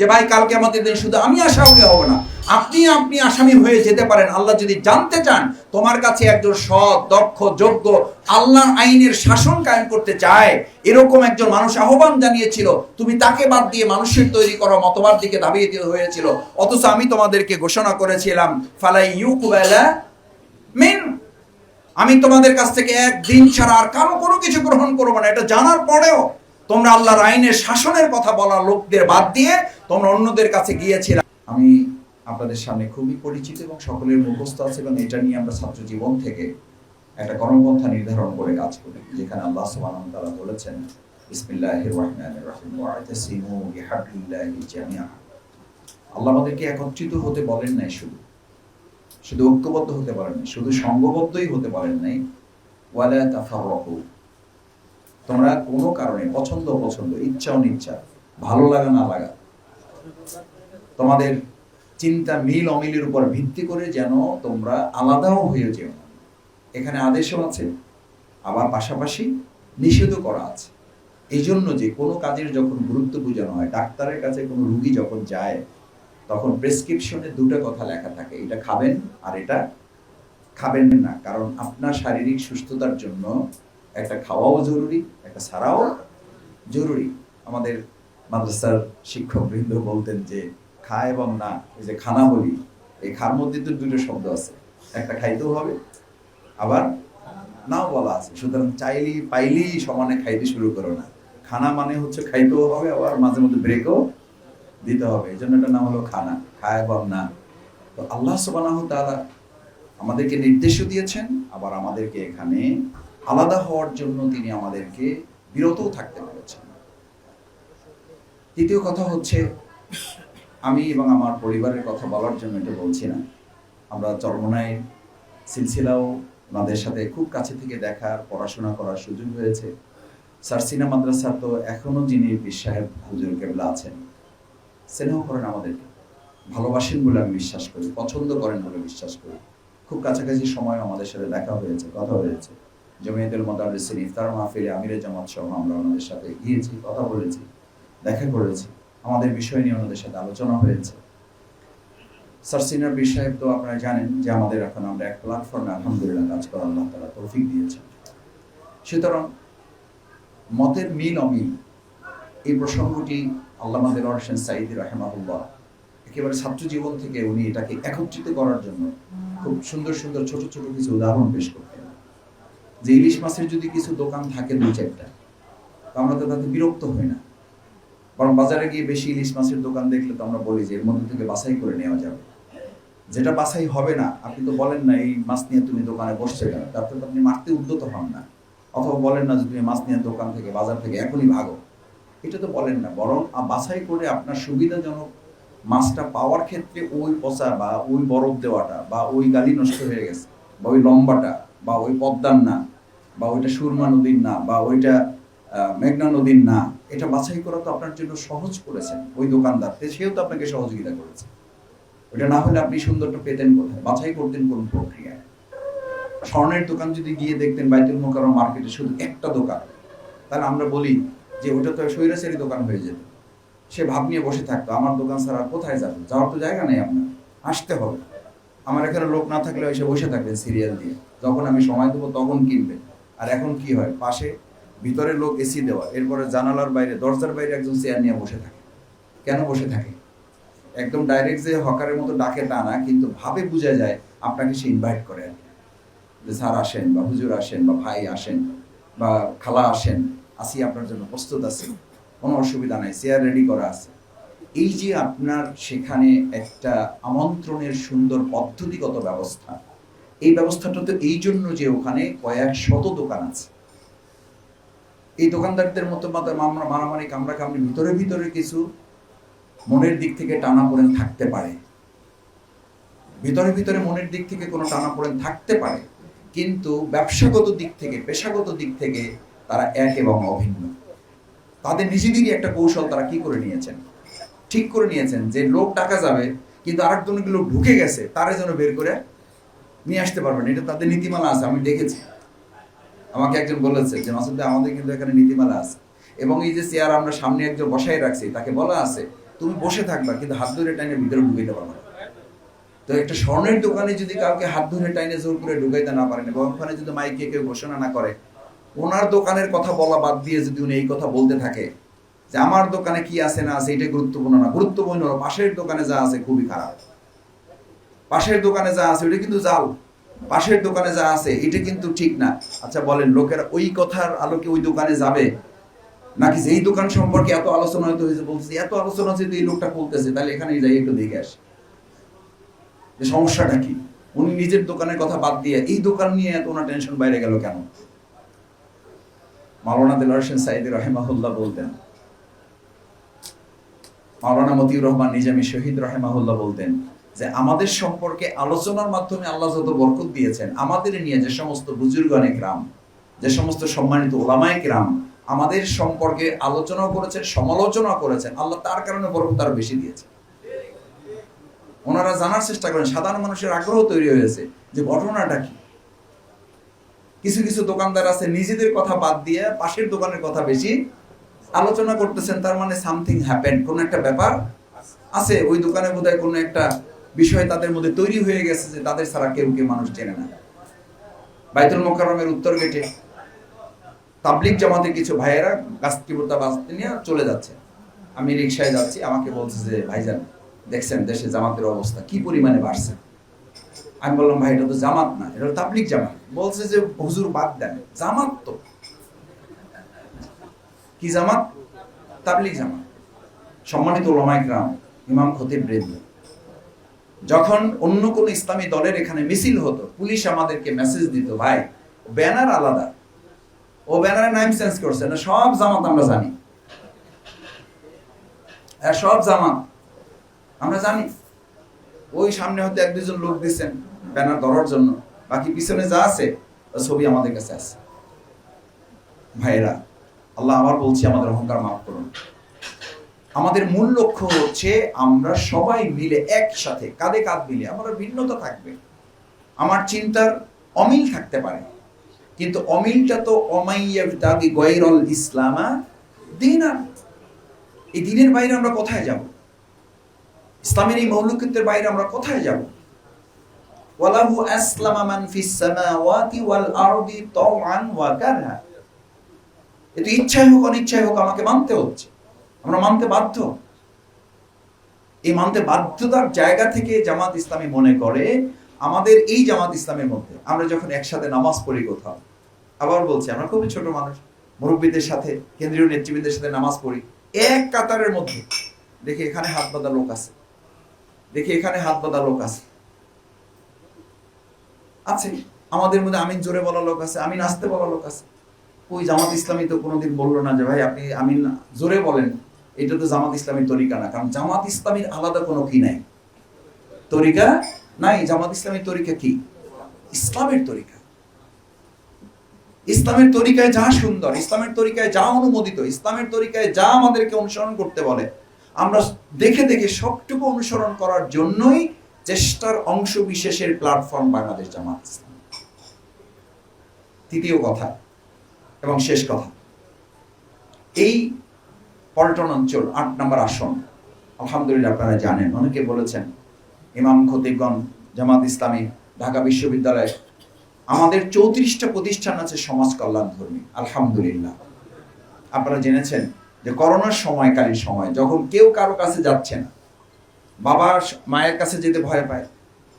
যে ভাই কালকে আমাদের দিন শুধু আমি আসামি হব না, আপনি আপনি আসামি হয়ে যেতে পারেন। আল্লাহ যদি জানতে চান, তোমার কাছে একজন সৎ, দক্ষ, যোগ্য, আল্লাহর আইনের শাসন কায়েম করতে চায়, এরকম একজন মানুষ আহ্বান জানিয়েছিল, তুমি তাকে বাদ দিয়ে মানুষের তৈরি করা মতবাদ দিকে দাবিয়ে হয়েছিল। অথচ আমি তোমাদেরকে ঘোষণা করেছিলাম, ফালাই ইউকুবেলা মিন, আমি তোমাদের কাছ থেকে একদিন ছাড়া আর কারও কোনো কিছু গ্রহণ করব না। এটা জানার পরেও তোমরা আল্লাহর আইনের শাসনের কথা বলা লোকদের বাদ দিয়ে তোমরা অন্যদের কাছে গিয়েছিলে। আমি আপনাদের সামনে খুবই পরিচিত এবং সকলের মুখস্থ আছে এবং এটা নিয়ে আমরা ছাত্র জীবন থেকে একটা কর্মপন্থা নির্ধারণ করে কাজ করি, যেখানে আল্লাহ সুবহানাহু তাআলা বলেছেন আল্লাহ আমাদেরকে একত্রিত হতে বলেন নাই শুধু। শুধু ঐক্যবদ্ধ হতে পারেন শুধু সংঘবদ্ধই হতে পারেন নাই। ওয়ালা তাফাররাকু তোমরা কোনো কারণে, পছন্দ পছন্দ ইচ্ছা অনিচ্ছা, ভালো লাগা না লাগা, তোমাদের চিন্তা মিল অমিলের উপর ভিত্তি করে যেন তোমরা আলাদাও হয়ে যেও। এখানে আদেশও আছে, আবার পাশাপাশি নিষেধও করা আছে এই জন্য যে কোনো কাজের যখন গুরুত্ব বোঝানো হয়, ডাক্তারের কাছে কোনো রুগী যখন যায়, তখন প্রেসক্রিপশনে দুটো কথা লেখা থাকে, এটা খাবেন আর এটা খাবেন না, কারণ আপনার শারীরিক সুস্থতার জন্য একটা খাওয়াও জরুরি, একটা ছাড়াও জরুরি। আমাদের মাদ্রাসার শিক্ষক বৃন্দ বলতেন যে, খা এবং না, এই যে খানা বলি, এই খার মধ্যে তো দুটো শব্দ আছে। একটা খাইতেও হবে, আবার নাও বলা আছে। সুতরাং চাইলেই পাইলেই সমানে খাইতে শুরু করো না। খানা মানে হচ্ছে খাইতেও হবে, আবার মাঝে মধ্যে ব্রেকও দিতে হবে। এই জন্য এটা নাম হলো খানা, খা এবং না। তো আল্লাহ সুবাহ তাআলা আমাদেরকে নির্দেশও দিয়েছেন, আবার আমাদেরকে এখানে আলাদা হওয়ার জন্য তিনি আমাদেরকে বিরতও থাকতে বলেছেন তৃতীয় কথা হচ্ছে, আমি এবং আমার পরিবারের কথা বলার জন্য এটা বলছি না। আমরা চরমনায় সিলসিলাও ওনাদের সাথে খুব কাছে থেকে দেখার, পড়াশোনা করার সুযোগ হয়েছে। সারসিনা মাদ্রাসার তো এখনও যিনি পীর সাহেব হুজুর কেবলা আছেন, স্নেহ করেন আমাদেরকে। ভালোবাসেন বলে আমি বিশ্বাস করি, পছন্দ করেন বলে বিশ্বাস করি। খুব কাছাকাছি সময় আমাদের সাথে দেখা হয়েছে, কথা হয়েছে। জমিয়তুল মোদারিসিন ইফতার মাহফিলে আমিরের জামাত সহ আমরা ওনাদের সাথে গিয়েছি, কথা বলেছি, দেখা করেছি। আমাদের বিষয় নিয়ে ওনাদের সাথে আলোচনা হয়েছে। স্যার, সিনিয়র বীর তো আপনারা জানেন যে আমাদের এখন আমরা এক প্ল্যাটফর্মে আলহামদুলিল্লাহ কাজ আল্লাহ তারা তৌফিক দিয়েছেন। সুতরাং মতের মিল অমিল, এই প্রসঙ্গটি আল্লাহ মাদের হোসেন সাইদি রাহেমাহুল্লাহ একেবারে ছাত্র জীবন থেকে উনি এটাকে একত্রিত করার জন্য খুব সুন্দর সুন্দর ছোট ছোট কিছু উদাহরণ পেশ করতেন। যে ইলিশ মাছের যদি কিছু দোকান থাকে দুই চারটা, তো আমরা তো তাতে বিরক্ত হই না। বরং বাজারে গিয়ে বেশি ইলিশ মাছের দোকান দেখলে তো আমরা বলি যে এর মধ্যে থেকে বাছাই করে নেওয়া যাবে। যেটা বাছাই হবে না, আপনি তো বলেন না এই মাছ নিয়ে তুমি দোকানে বসছে কেন? তারপরে তো আপনি মারতে উদ্যত হন না। অথবা বলেন না যে তুমি মাছ নিয়ে দোকান থেকে, বাজার থেকে এখনই ভাগো। এটা তো বলেন না, বরং বাছাই করে আপনার সুবিধাজনক মাছটা পাওয়ার ক্ষেত্রে ওই পচা বা ওই বরফ দেওয়াটা বা ওই গালি নষ্ট হয়ে গেছে, বা ওই লম্বাটা বা ওই পদ্মার না বা ওইটা সুরমা নদীর না, বা ওইটা মেঘনা নদীর না, এটা বাছাই করা তো আপনার জন্য সহজ করেছেন ওই দোকানদার সেও তো আপনাকে সহযোগিতা করেছে। ওটা না হলে আপনি সুন্দরটা পেতেন কোথায়? বাছাই করতেন কোন প্রক্রিয়ায়? স্বর্ণের দোকান যদি গিয়ে দেখতেন, বাইতুল মোকাররম মার্কেটে শুধু একটা দোকান, তাহলে আমরা বলি যে ওটা তো সৈরাচারী দোকান হয়ে যেত। সে ভাব নিয়ে বসে থাকতো, আমার দোকান ছাড়া কোথায় যাবে? যাওয়ার তো জায়গা নেই আপনার, আসতে হবে। আমার এখানে লোক না থাকলে এসে বসে থাকবেন সিরিয়াল দিয়ে। যখন আমি সময় দেবো, তখন কিনবে। আর এখন কি হয়? পাশে ভিতরে লোক এসি দেওয়া, এরপরে জানালার বাইরে, দরজার বাইরে একজন চেয়ার নিয়ে বসে থাকে। কেন বসে থাকে? একদম ডাইরেক্ট যে হকারের মতো ডাকে তা না, কিন্তু ভাবে বোঝা যায় আপনাকে সে ইনভাইট করে আর যে স্যার আসেন বা হুজুর আসেন বা ভাই আসেন বা খালা আসেন, আসি আপনার জন্য প্রস্তুত আছি, কোনো অসুবিধা নাই, চেয়ার রেডি করা আছে। এই যে আপনার সেখানে একটা আমন্ত্রণের সুন্দর পদ্ধতিগত ব্যবস্থা এই ব্যবস্থাটা তো এই জন্য যে ওখানে কয়েক শত দোকান আছে। এই দোকানদারদের মতো মারামারি, কামড়া কামড়ি, ভিতরে ভিতরে কিছু মনের দিক থেকে টানা পড়েন থাকতে পারে। ভিতরে ভিতরে মনের দিক থেকে কোনো টানা পড়েন থাকতে পারে, কিন্তু ব্যবসাগত দিক থেকে, পেশাগত দিক থেকে তারা এক এবং অভিন্ন। তাদের নিজেদেরই একটা কৌশল তারা কি করে নিয়েছেন? ঠিক করে নিয়েছেন যে লোক টাকা যাবে, কিন্তু আরেকজন লোক ঢুকে গেছে, তারা যেন বের করে নিয়ে আসতে পারবেন। এটা তাদের নীতিমালা আছে, আমি দেখেছি। আমাকে একজন বলেছে যে, মাসুদ আমাদের কিন্তু এখানে নীতিমালা আছে। এবং এই যে চেয়ার আমরা সামনে একজন বসাই রাখছি, তাকে বলা আছে, তুমি বসে থাকবা, কিন্তু হাত ধরে টাইনে ভিতরে ঢুকাইতে পারবে না। তো একটা স্বর্ণের দোকানে যদি কাউকে হাত ধরে টাইনে জোর করে ঢুকাইতে না পারেন এবং ওখানে যদি মাইকে কেউ ঘোষণা না করে, ওনার দোকানের কথা বলা বাদ দিয়ে যদি উনি এই কথা বলতে থাকে, যে আমার দোকানে কি আছে না আছে এটা গুরুত্বপূর্ণ না। গুরুত্বপূর্ণ পাশের দোকানে যা আছে খুবই খারাপ। পাশের দোকানে যা আছে ওটা কিন্তু জাল। পাশের দোকানে যা আছে, এটা কিন্তু ঠিক না। আচ্ছা বলেন, লোকেরা ওই কথার আলোকে ওই দোকানে যাবে? নাকি যেই দোকান সম্পর্কে এত আলোচনা হয়তো হয়েছে বলছে এত আলোচনা হচ্ছে এই লোকটা বলতেছে তাহলে এখানে যাই, একটু দেখে আসে। যে সমস্যাটা কি? উনি নিজের দোকানের কথা বাদ দিয়ে এই দোকান নিয়ে এত ওনার টেনশন বাইরে গেল কেন? মাওলানা দিল হোসেন সাইদি রহেমাহুল্লাহ বলতেন, মাওলানা মতিউর রহমান নিজামী শহীদ রহেমাহুল্লাহ বলতেন যে আমাদের সম্পর্কে আলোচনার মাধ্যমে আল্লাহ যত বরকত দিয়েছেন, আমাদের নিয়ে যে সমস্ত বুজুর্গানে গ্রাম যে সমস্ত সম্মানিত ওলামায় গ্রাম আমাদের সম্পর্কে আলোচনা করেছেন সমালোচনা করেছেন, আল্লাহ তার কারণে বরকত তার বেশি দিয়েছে ওনারা জানার চেষ্টা করেন, সাধারণ মানুষের আগ্রহ তৈরি হয়েছে যে ঘটনাটা কি। কিছু কিছু দোকানদার আছে, নিজেদের কথা বাদ দিয়ে পাশের দোকানের কথা বেশি আলোচনা করতেছেন, তার মানে সামথিং হ্যাপেন কোন একটা ব্যাপার আছে, ওই দোকানে বোধহয় কোনো একটা বিষয় তাদের মধ্যে তৈরি হয়ে গেছে যে তাদের ছাড়া কেউ কেউ মানুষ চেনে না। বাইতুল মোকাররমের উত্তর গেটে তাবলিক জামাতে কিছু ভাইয়েরা গাছটিবুর্তা বাঁচতে নিয়ে চলে যাচ্ছে। আমি রিক্সায় যাচ্ছি, আমাকে বলছে যে, ভাইজান, দেখছেন দেশে জামাতের অবস্থা, কি পরিমাণে বাড়ছে? আমি বললাম, ভাই, এটা তো জামাত না, এটা তাবলিক জামাত। বলছে যে, হুজুর বাদ দেন, জামাত তো। কি জামাত? তাবলিক জামাত। সম্মানিত ওলামাই গ্রাম ইমাম খতিব বৃন্দ যখন অন্য কোন ইসলামী দলের এখানে মিছিল হতো, পুলিশ আমাদেরকে মেসেজ দিত, ভাই, ব্যানার আলাদা। ও ব্যানারের নাম চেঞ্জ করছে, না, সব জামাত আমরা জানি। হ্যাঁ সব জামাত আমরা জানি। ওই সামনে হয়তো এক দুজন লোক দিচ্ছেন ব্যানার ধরার জন্য। বাকি পিছনে যা আছে, ছবি আমাদের কাছে আছে। ভাইরা আল্লাহ আবার বলছি আমাদের অহংকার মাফ করুন। আমাদের মূল লক্ষ্য হচ্ছে আমরা সবাই মিলে একসাথে, কাঁধে কাঁধ মিলে, আমরা ভিন্নতা থাকবে। আমার চিন্তার অমিল থাকতে পারে। কিন্তু অমিলটা তো অমাইয়াবতাগি গৈরল ইসলামা দিনার এই দিনের বাইরে আমরা কোথায় যাব? ইসলামের এই মৌলিকত্বের বাইরে আমরা কোথায় যাব? ওয়ালাহু আসলামা মান ফিস সামাওয়াতি ওয়াল আরদি তাওআন ওয়া কারহা। এতে ইচ্ছাই হোক, অনিচ্ছাই হোক আমাকে মানতে হচ্ছে। আমরা মানতে বাধ্য। এই মানতে বাধ্যতার জায়গা থেকে জামাত ইসলামী মনে করে আমাদের এই জামাত ইসলামের মধ্যে। আমরা যখন একসাথে নামাজ পড়ি কোথাও, আবার বলছি, আমরা খুবই ছোট মানুষ, মুরব্বীদের সাথে, কেন্দ্রীয় নেতৃবৃন্দের সাথে নামাজ পড়ি। এক কাতারের মধ্যে। দেখি এখানে হাত বাঁধা লোক আছে। দেখি এখানে হাত বাঁধা লোক আছে। আছে। আমাদের মধ্যে আমিন জোরে বলা লোক আছে, আমিন আসতে বলা লোক আছে। ওই জামাত ইসলামী তো কোনোদিন বলল না যে, ভাই, আপনি আমিন জোরে বলেন। এটা তো জামাত ইসলামীর তরিকা না, কারণ জামাত ইসলামীর আলাদা কোনো কি নাই? তরিকা নাই, জামাত ইসলামীর তরিকা কি? ইসলামের তরিকা। ইসলামের তরিকায় যা সুন্দর, ইসলামের তরিকায় যা অনুমোদিত, ইসলামের তরিকায় যা আমাদেরকে অনুসরণ করতে বলে, আমরা দেখে দেখে সবটুকু অনুসরণ করার জন্যই চেষ্টার অংশ বিশেষের প্ল্যাটফর্ম বাংলাদেশ জামাত ইসলাম। তৃতীয় কথা এবং শেষ কথা, এই পল্টন অঞ্চল, আট নম্বর আসন। আলহামদুলিল্লাহ আপনারা জানেন, অনেকে বলেছেন, ইমাম খতিবগণ, জামাত ইসলামী, ঢাকা বিশ্ববিদ্যালয় আমাদের চৌত্রিশটা প্রতিষ্ঠান আছে সমাজ কল্যাণ ধর্মী। আলহামদুলিল্লাহ। আপনারা জেনেছেন যে করোনার সময়কালীন সময় যখন কেউ কারও কাছে যাচ্ছে না, বাবা মায়ের কাছে যেতে ভয় পায়,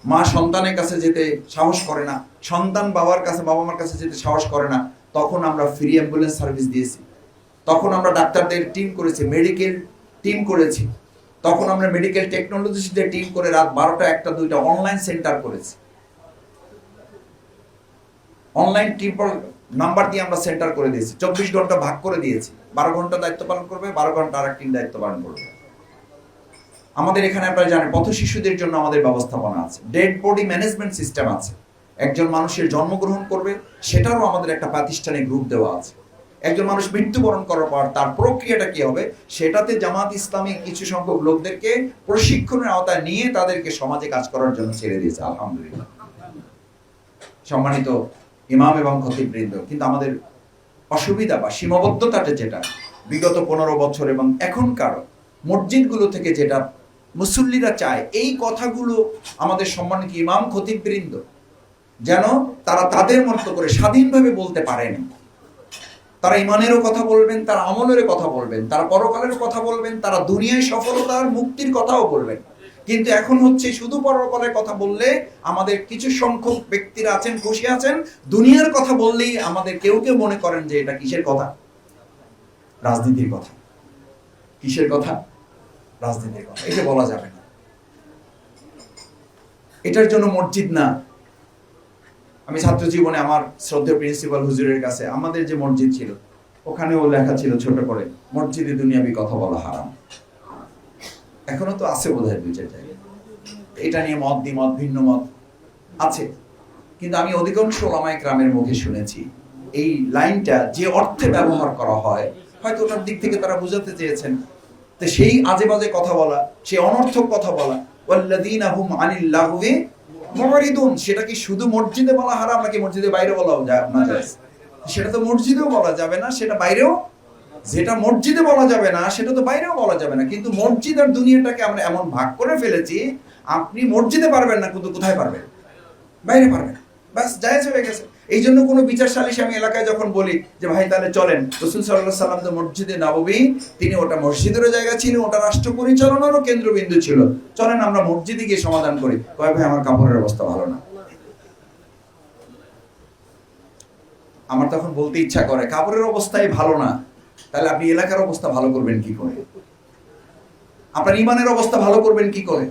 মা সন্তানের কাছে যেতে সাহস করে না, সন্তান বাবার কাছে, বাবা মার কাছে যেতে সাহস করে না, তখন আমরা ফ্রি অ্যাম্বুলেন্স সার্ভিস দিয়েছি। তখন আমরা ডাক্তারদের টিম করেছি মেডিকেল টিম করেছি। তখন আমরা মেডিকেল টেকনোলজিস্টদের টিম করে রাত বারোটা, একটা, দুইটা অনলাইন সেন্টার করেছি। অনলাইন টিম নাম্বার দিয়ে আমরা সেন্টার করে দিয়েছি। চব্বিশ ঘণ্টা ভাগ করে দিয়েছি। বারো ঘণ্টা দায়িত্ব পালন করবে, বারো ঘণ্টা আর টিম দায়িত্ব পালন করবে। আমাদের এখানে আপনারা জানেন, পথ শিশুদের জন্য আমাদের ব্যবস্থাপনা আছে। ডেড বডি ম্যানেজমেন্ট সিস্টেম আছে। একজন মানুষের জন্মগ্রহণ করবে, সেটারও আমাদের একটা প্রাতিষ্ঠানিক গ্রুপ দেওয়া আছে। একজন মানুষ মৃত্যুবরণ করার পর তার প্রক্রিয়াটা কি হবে? সেটাতে জামাত ইসলামী কিছু সংখ্যক লোকদেরকে প্রশিক্ষণের আওতায় নিয়ে তাদেরকে সমাজে কাজ করার জন্য ছেড়ে দিয়েছে, আলহামদুলিল্লাহ। সম্মানিত ইমাম এবং খতিববৃন্দ, কিন্তু আমাদের অসুবিধা বা সীমাবদ্ধতাটা যেটা, বিগত পনেরো বছর এবং এখনকার মসজিদগুলো থেকে যেটা মুসল্লিরা চায়, এই কথাগুলো আমাদের সম্মানিত ইমাম, খতিববৃন্দ, যেন তারা তাদের মতো করে স্বাধীনভাবে বলতে পারেন। তারা ইমানেরও কথা বলবেন, তারা আমলেরও কথা বলবেন, তারা পরকালের কথা বলবেন, তারা দুনিয়ায় সফলতার মুক্তির কথাও বলবেন। কিন্তু এখন হচ্ছে শুধু পরকালের কথা বললে আমাদের কিছু সংখ্যক ব্যক্তিরা আছেন খুশি আছেন, দুনিয়ার কথা বললেই আমাদের কেউ কেউ মনে করেন যে এটা কিসের কথা? রাজনীতির কথা। কিসের কথা? রাজনীতির কথা। এটা বলা যাবে না। এটার জন্য মসজিদ না। আমি ছাত্র জীবনে আমার শ্রদ্ধেয় প্রিন্সিপাল হুজুরের কাছে, আমাদের যে মসজিদ ছিল, ওখানেও লেখা ছিল ছোট করে, মসজিদে দুনিয়াবি কথা বলা হারাম। এখনও তো আছে বোধ হয় দুই জায়গায় এটা নিয়ে মত, দ্বিমত, ভিন্ন মত আছে। কিন্তু আমি অধিকাংশ ওলামায় গ্রামের মুখে শুনেছি, এই লাইনটা যে অর্থে ব্যবহার করা হয়, হয়তো ওটার দিক থেকে তারা বুঝাতে চেয়েছেন। তো সেই আজে বাজে কথা বলা, সেই অনর্থক কথা বলা মুরিদুন সেটা কি শুধু মসজিদে বলা হারাম নাকি মসজিদে বাইরে বলাও যায়? না সেটা তো মসজিদেও বলা যাবে না সেটা বাইরেও যেটা মসজিদে বলা যাবে না সেটা তো বাইরেও বলা যাবে না। কিন্তু মসজিদ আর দুনিয়াটাকে আমরা এমন ভাগ করে ফেলেছি আপনি মসজিদে পারবেন না কিন্তু কোথায় পারবেন? বাইরে পারবেন ব্যাস জায়েজ হয়ে গেছে। এই জন্য কোনো বিচার সালিশ আমি এলাকায় যখন বলি যে ভাই তাহলে চলেন, রসুল সাল্লাহ সাল্লাম তো মসজিদে নববী, তিনি ওটা মসজিদেরও জায়গা ছিল, ওটা রাষ্ট্র পরিচালনারও কেন্দ্রবিন্দু ছিল। চলেন আমরা মসজিদে গিয়ে সমাধান করি। কয় ভাই, আমার কাপড়ের অবস্থা ভালো না। আমার তখন বলতে ইচ্ছা করে, কাপড়ের অবস্থাই ভালো না। তাহলে আপনি এলাকার অবস্থা ভালো করবেন কি করে? আপনার ইমানের অবস্থা ভালো করবেন কি করে?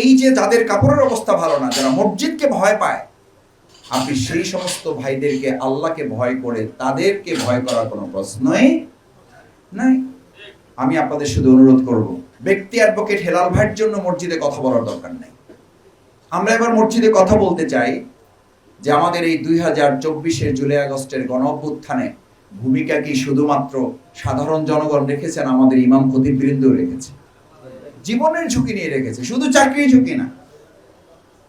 এই যে যাদের কাপড়ের অবস্থা ভালো না, যারা মসজিদকে ভয় পায় আপনি সেই সমস্ত ভাইদেরকে আল্লাহকে ভয় করে তাদেরকে ভয় করার কোনো প্রশ্নই নাই। আমি আপনাদের শুধু অনুরোধ করব, ব্যক্তি অ্যাডভোকেট হেলাল ভাইয়ের জন্য মসজিদে কথা বলার দরকার নেই। আমরা এবার মসজিদে কথা বলতে চাই যে আমাদের এই দুই হাজার চব্বিশের জুলাই আগস্টের গণ অভ্যুত্থানে ভূমিকা কি শুধুমাত্র সাধারণ জনগণ রেখেছেন, আমাদের ইমাম খতিববৃন্দ রেখেছে? জীবনের ঝুঁকি নিয়ে রেখেছে, শুধু চাকরির ঝুঁকি না।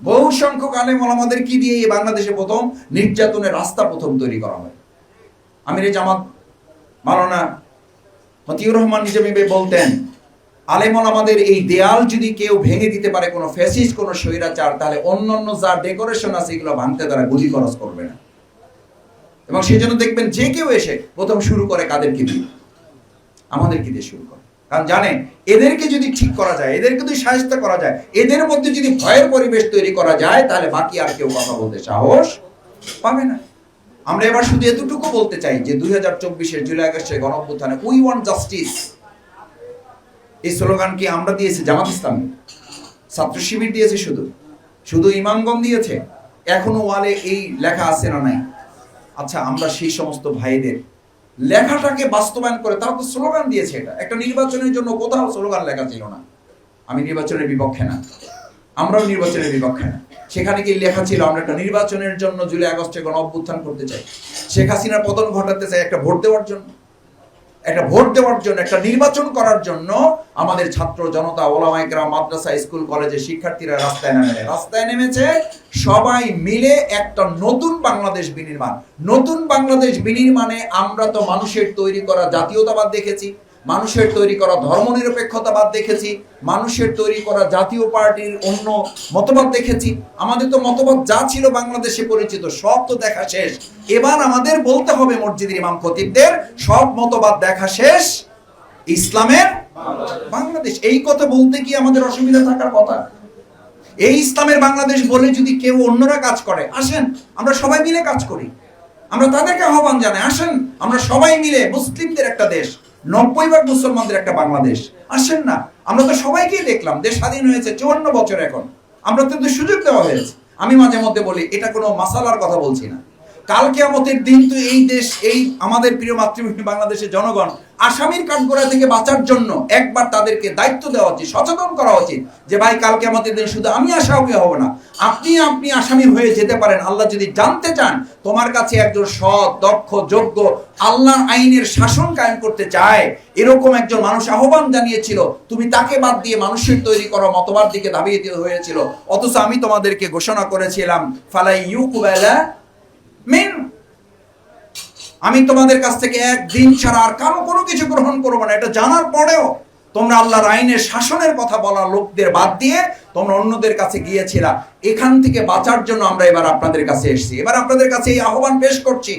বহু সংখ্যক আলেম আমাদের কি দিয়ে এই বাংলাদেশে প্রথম নির্যাতনের রাস্তা প্রথম তৈরি করা হয়? আমির জামাত মালানা মতিউর রহমান ভাই বলতেন আলেমন আমাদের এই দেয়াল যদি কেউ ভেঙে দিতে পারে, কোনো ফ্যাসিস কোনো স্বৈরাচার, তাহলে অন্য অন্য যা ডেকোরেশন আছে এগুলো ভাঙতে তারা গুলি খরচ করবে না। এবং সেই জন্য দেখবেন যে কেউ এসে প্রথম শুরু করে কাদের কাদেরকে দিয়ে? আমাদেরকে দিয়ে শুরু করে? কারণ জানে এদেরকে যদি ঠিক করা যায়, এদেরকে যদি সাহায্য করা যায়, এদের মধ্যে যদি ভয়ের পরিবেশ তৈরি করা যায়, তাহলে বাকি আর কেউ কথা বলতে সাহস পাবে না। আমরা এবার শুধু এতটুকু বলতে চাই যে দুই হাজার চব্বিশের জুলাই আগস্টের গণঅভ্যুত্থানে উই ওয়ান্ট জাস্টিস এই স্লোগান কি আমরা দিয়েছি? জামাত ইসলাম। ছাত্র শিবির দিয়েছে শুধু। শুধু ইমামগণ দিয়েছে। এখনও ওয়ালে এই লেখা আছে না নাই? আচ্ছা আমরা সেই সমস্ত ভাইদের লেখাটাকে বাস্তবায়ন করে, তারা তো স্লোগান দিয়েছে এটা। একটা নির্বাচনের জন্য কোথাও স্লোগান লেখা ছিল না। আমি নির্বাচনের বিপক্ষে না। আমরাও নির্বাচনের বিপক্ষে না। সেখানে কি লেখা ছিল, আমরা একটা নির্বাচনের জন্য জুলাই আগস্টে গণ অভ্যুত্থান করতে চাই। শেখ হাসিনার পতন ঘটাতে চাই একটা ভোট দেওয়ার জন্য। একটা ভোট দেওয়ার জন্য, একটা নির্বাচন করার জন্য আমাদের ছাত্র জনতা ওলামাইকরা মাদ্রাসা, স্কুল, কলেজের শিক্ষার্থীরা রাস্তায় নেমে। রাস্তায় নেমেছে, সবাই মিলে একটা নতুন বাংলাদেশ বিনির্মাণ। নতুন বাংলাদেশ বিনির্মাণে আমরা তো মানুষের তৈরি করা জাতীয়তাবাদ দেখেছি। মানুষের তৈরি করা ধর্মনিরপেক্ষতাবাদ দেখেছি, মানুষের তৈরি করা জাতীয় পার্টির অন্য মতবাদ দেখেছি। আমাদের তো মতবাদ যা ছিল বাংলাদেশে পরিচিত, সব তো দেখা শেষ। এবার আমাদের বলতে হবে মসজিদের ইমাম খতিবদের, সব মতবাদ দেখা শেষ। ইসলামের বাংলাদেশ। এই কথা বলতে কি আমাদের অসুবিধা থাকার কথা। এই ইসলামের বাংলাদেশ বলে যদি কেউ অন্যরা কাজ করে, আসেন, আমরা সবাই মিলে কাজ করি। আমরা তাদেরকে আহ্বান জানাই, আসেন, আমরা সবাই মিলে মুসলিমদের একটা দেশ। নব্বই ভাগ মুসলমানদের একটা বাংলাদেশ। আসেন না, আমরা তো সবাইকেই দেখলাম, দেশ স্বাধীন হয়েছে, চুয়ান্ন বছর এখন। আমরা তো সুযোগ দেওয়া হয়েছে। আমি মাঝে মধ্যে বলি, এটা কোনো মাসালার কথা বলছি না। কাল কেয়ামতের দিন তো এই দেশ, এই আমাদের প্রিয় মাতৃভূমি বাংলাদেশের জনগণ আসামির কাঠগড়া থেকে বাঁচার জন্য একবার তাদেরকে দায়িত্ব দেওয়া উচিত, সচেতন করা উচিত যে ভাই, কাল কেয়ামতের দিন শুধু আমি আসামি হব না, আপনি আপনি আসামি হয়ে যেতে পারেন। আল্লাহ যদি জানতে চান, তোমার কাছে একজন সৎ, দক্ষ, যোগ্য, আল্লাহর আইনের শাসন কায়েম করতে চায়, এরকম একজন মানুষ আহ্বান জানিয়েছিল, তুমি তাকে বাদ দিয়ে মানুষের তৈরি করা মতবাদ দিকে ধাবিয়ে হয়েছিল, অথচ আমি তোমাদেরকে ঘোষণা করেছিলাম, ফালাই ইউকুবেলা মেন আমি তোমাদের কাছ থেকে একদিন ছাড়া আর কারও কোনো কিছু গ্রহণ করব না। এটা জানার পরেও তোমরা আল্লাহর আইনের শাসনের কথা বলা লোকদের বাদ দিয়ে তোমরা অন্যদের কাছে গিয়েছিলা। এখান থেকে বাঁচার জন্য আমরা এবার আপনাদের কাছে এসেছি। এবার আপনাদের কাছে এই আহ্বান পেশ করছি।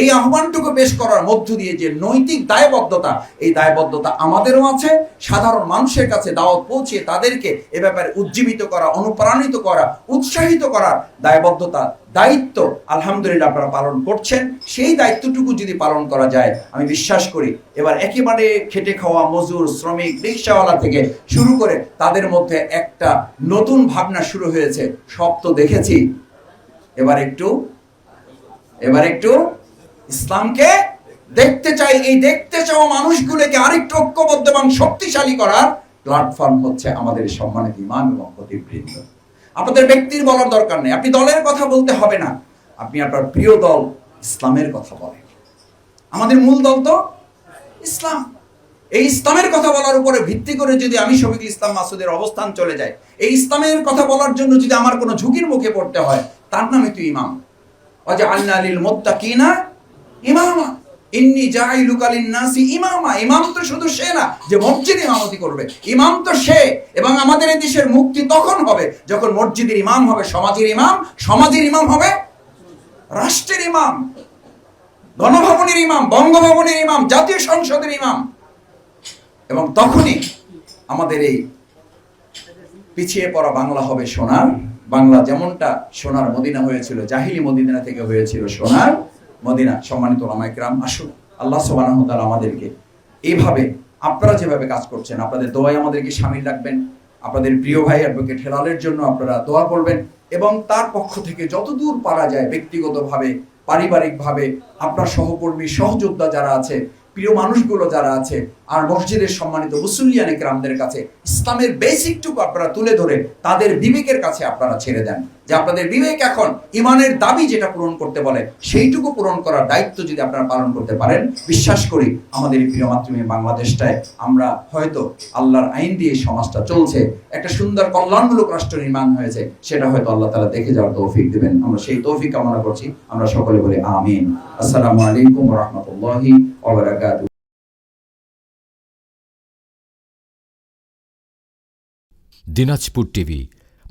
এই আহ্বানটুকু পেশ করার মধ্য দিয়ে যে নৈতিক দায়বদ্ধতা, এই দায়বদ্ধতা আমাদেরও আছে। সাধারণ মানুষের কাছে দাওয়াত পৌঁছে তাদেরকে এ ব্যাপারে উজ্জীবিত করা, অনুপ্রাণিত করা, উৎসাহিত করার দায়বদ্ধতা, দায়িত্ব আলহামদুলিল্লাহ আপনারা পালন করছেন। সেই দায়িত্বটুকু যদি পালন করা যায়, আমি বিশ্বাস করি এবার একেবারে খেটে খাওয়া মজুর, শ্রমিক, রিক্সাওয়ালা থেকে শুরু করে তাদের মধ্যে একটা নতুন ভাবনা শুরু হয়েছে। সব তো দেখেছি। এবার একটু এবার একটু ইসলামকে দেখতে চাই, এই দেখতে চাওয়া মানুষগুলোকে আরেকটু ঐক্যবদ্ধ এবং শক্তিশালী করার প্ল্যাটফর্ম হচ্ছে আমাদের সম্মানিত ইমাম এবং প্রতিবৃন্দ আপনাদের ব্যক্তির বলার দরকার নেই। আপনি দলের কথা বলতে হবে না। আপনি আপনার প্রিয় দল ইসলামের কথা বলেন। আমাদের মূল দল তো ইসলাম। এই ইসলামের কথা বলার উপরে ভিত্তি করে যদি আমি শফিকুল ইসলাম মাসুদের অবস্থান চলে যায় এই ইসলামের কথা বলার জন্য যদি আমার কোনো ঝুঁকির মুখে পড়তে হয়, তার নামে তুই ইমাম। অজা আল্লাহ লিল মুত্তাকিনা ইমামা। ইন্নি জাইলুকা লিন-নাসি ইমামা। ইমাম তো শুধু সে না, যে মসজিদ ইমামতি করবে। ইমাম তো সে, এবং আমাদের এই দেশের মুক্তি তখন হবে যখন মসজিদের ইমাম হবে, সমাজের ইমাম সমাজের ইমাম হবে রাষ্ট্রের ইমাম, গণভবনের ইমাম, বঙ্গভবনের ইমাম, জাতীয় সংসদের ইমাম। এবং তখনই আমাদের এই পিছিয়ে পড়া বাংলা হবে সোনার। বাংলা যেমনটা সোনার মদিনা হয়েছিল, জাহিলি মদিনা থেকে হয়েছিল সোনার। মদিনা, সম্মানিত ওলামাইকরাম আসুন। আল্লাহ সুবহানাহু ওয়া আমাদেরকে এইভাবে আপনারা যেভাবে কাজ করছেন, আপনাদের দোয়ায় আমাদেরকে সামিল রাখবেন, আপনাদের প্রিয় ভাই অ্যাডভোকেট হেলালের জন্য আপনারা দোয়া করবেন এবং তার পক্ষ থেকে যতদূর পারা যায় ব্যক্তিগতভাবে, পারিবারিকভাবে, আপনার সহকর্মী, সহযোদ্ধা যারা আছে, প্রিয় মানুষগুলো যারা আছে, আর মসজিদের সম্মানিত মুসল্লিয়ান একরামদের কাছে ইসলামের বেসিকটুকু আপনারা তুলে ধরে তাদের বিবেকের কাছে আপনারা ছেড়ে দেন। যে আপনাদের বিবেক এখন ইমানের দাবি যেটা পূরণ করতে বলে, সেইটুকু পূরণ করার দায়িত্ব যদি আপনারা পালন করতে পারেন, বিশ্বাস করি আমাদের প্রিয় মাতৃভূমি বাংলাদেশটায় আমরা হয়তো আল্লাহর আইন দিয়ে সমাজটা চলছে, একটা সুন্দর কল্যাণমূলক রাষ্ট্র নির্মাণ হয়েছে, সেটা হয়তো আল্লাহ তালা দেখে যাওয়ার তৌফিক দিবেন। আমরা সেই তৌফিক কামনা করছি। আমরা সকলে বলি আমিন। আসসালামু আলাইকুম রহমতুল্লাহি দিনাজপুর টিভি